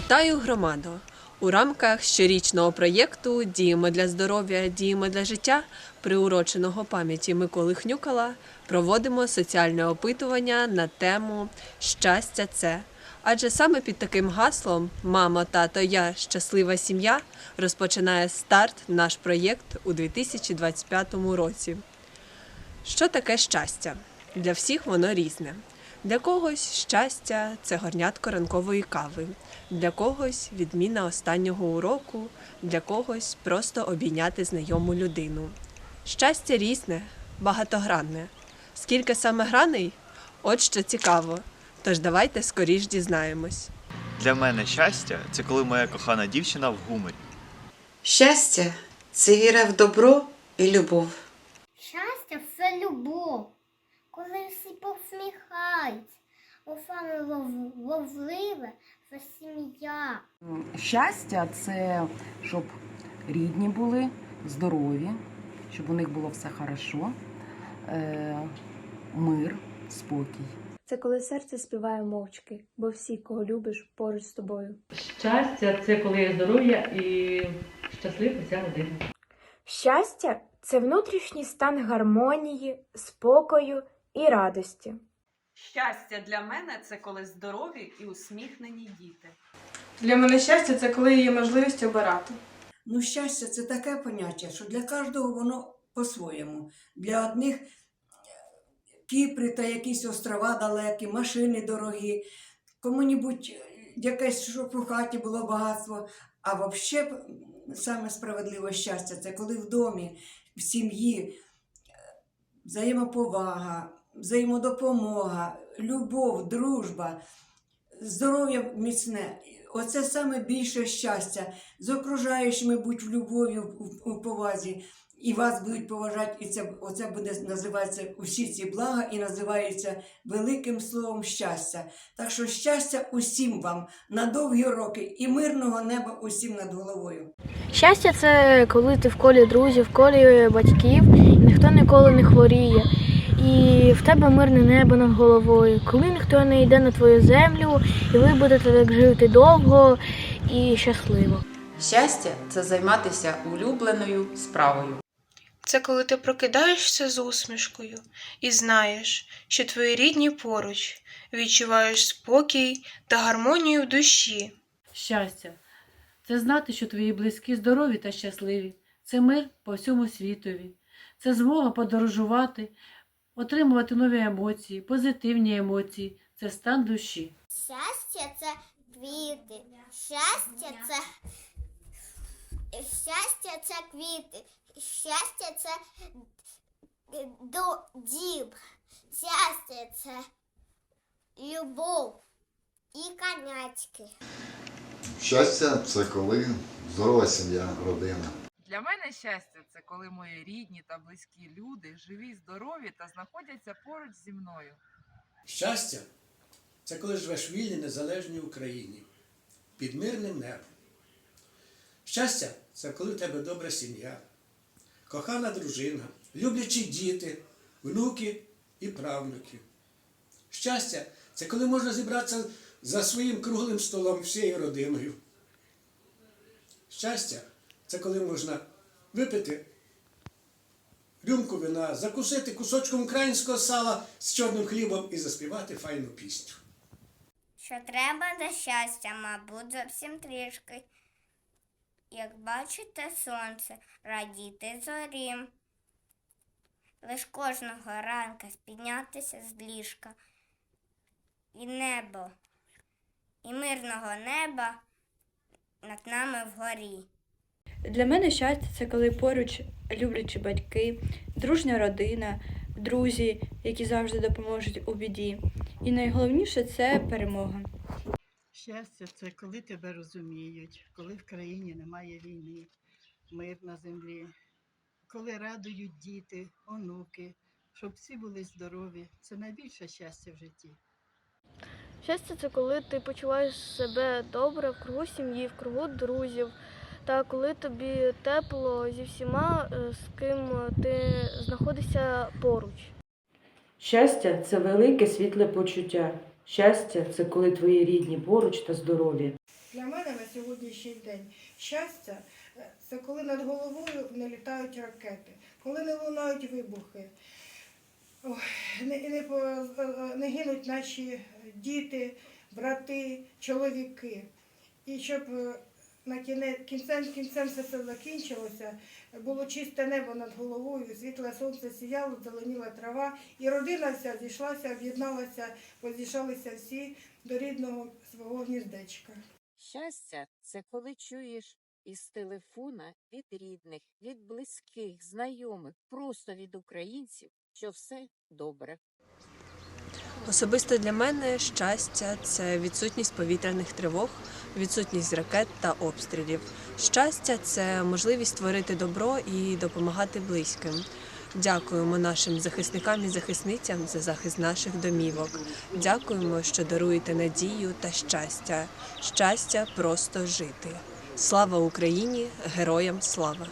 громадо! У рамках щорічного проєкту Діємо для здоров'я, діємо для життя, приуроченого пам'яті Миколи Хнюкала, проводимо соціальне опитування на тему Щастя це. Адже саме під таким гаслом Мама, тато, я щаслива сім'я розпочинає старт наш проєкт у 2025 році. Що таке щастя? Для всіх воно різне. Для когось щастя це горнятко ранкової кави, для когось відміна останнього уроку, для когось просто обійняти знайому людину. Щастя різне, багатогранне. Скільки саме граней? От що цікаво. Тож давайте скоріш дізнаємось. Для мене щастя це коли моя кохана дівчина в гуморі. Щастя це віра в добро і любов. Щастя це любов, коли всі посміхаються, у саме лов- ловливе це сім'я. Щастя це щоб рідні були, здорові, щоб у них було все хорошо, е, мир, спокій. Це коли серце співає мовчки, бо всі, кого любиш, поруч з тобою. Щастя це коли є здоров'я і щаслива вся родина. Щастя це внутрішній стан гармонії, спокою і радості. Щастя для мене це коли здорові і усміхнені діти. Для мене щастя це коли є можливість обирати. Ну, щастя це таке поняття, що для кожного воно по-своєму. Для одних Кіпри та якісь острова далекі, машини дорогі, кому-небудь якесь, щоб у хаті було багатство. А взагалі саме справедливе щастя це коли в домі, в сім'ї взаємоповага, взаємодопомога, любов, дружба, здоров'я міцне. Оце саме більше щастя. З окружаючими будь в любові, в, повазі, і вас будуть поважати, і це оце буде називатися усі ці блага, і називається великим словом щастя. Так що щастя усім вам на довгі роки і мирного неба усім над головою. Щастя це коли ти в колі друзів, в колі батьків, і ніхто ніколи не хворіє. І в тебе мирне небо над головою, коли ніхто не йде на твою землю, і ви будете так жити довго і щасливо. Щастя це займатися улюбленою справою. Це коли ти прокидаєшся з усмішкою і знаєш, що твої рідні поруч, відчуваєш спокій та гармонію в душі. Щастя це знати, що твої близькі здорові та щасливі. Це мир по всьому світові. Це змога подорожувати, отримувати нові емоції, позитивні емоції. Це стан душі. Щастя це квіти. Щастя це щастя це квіти. Щастя це діб. Щастя це любов і конячки. Щастя це коли здорова сім'я, родина. Для мене щастя це коли мої рідні та близькі люди живі, здорові та знаходяться поруч зі мною. Щастя це коли живеш в вільній незалежній Україні під мирним небом. Щастя це коли в тебе добра сім'я, кохана дружина, люблячі діти, внуки і правнуки. Щастя це коли можна зібратися за своїм круглим столом всією родиною. Щастя це коли можна випити рюмку вина, закусити кусочком українського сала з чорним хлібом і заспівати файну пісню. Що треба для щастя, мабуть, зовсім трішки. Як бачите сонце, радіти зорі. Лиш кожного ранка спіднятися з ліжка. І небо, і мирного неба над нами вгорі. Для мене щастя це коли поруч люблячі батьки, дружня родина, друзі, які завжди допоможуть у біді. І найголовніше це перемога. Щастя це коли тебе розуміють, коли в країні немає війни, мир на землі, коли радують діти, онуки, щоб всі були здорові. Це найбільше щастя в житті. Щастя це коли ти почуваєш себе добре в кругу сім'ї, в кругу друзів, та коли тобі тепло зі всіма, е, з ким ти знаходишся поруч. Щастя це велике світле почуття. Щастя це коли твої рідні поруч та здорові. Для мене на сьогодні день. Щастя е, це коли над головою не літають ракети, коли не лунають вибухи, ой, не, не, е, не гинуть наші діти, брати, чоловіки. І щоб на кінцем кінцем все це закінчилося, було чисте небо над головою, світле сонце сіяло, зеленіла трава, і родина вся зійшлася, об'єдналася, позійшалися всі до рідного свого гніздечка. Щастя це коли чуєш із телефона від рідних, від близьких, знайомих, просто від українців, що все добре. Особисто для мене щастя це відсутність повітряних тривог, відсутність ракет та обстрілів. Щастя це можливість творити добро і допомагати близьким. Дякуємо нашим захисникам і захисницям за захист наших домівок. Дякуємо, що даруєте надію та щастя. Щастя просто жити. Слава Україні! Героям слава!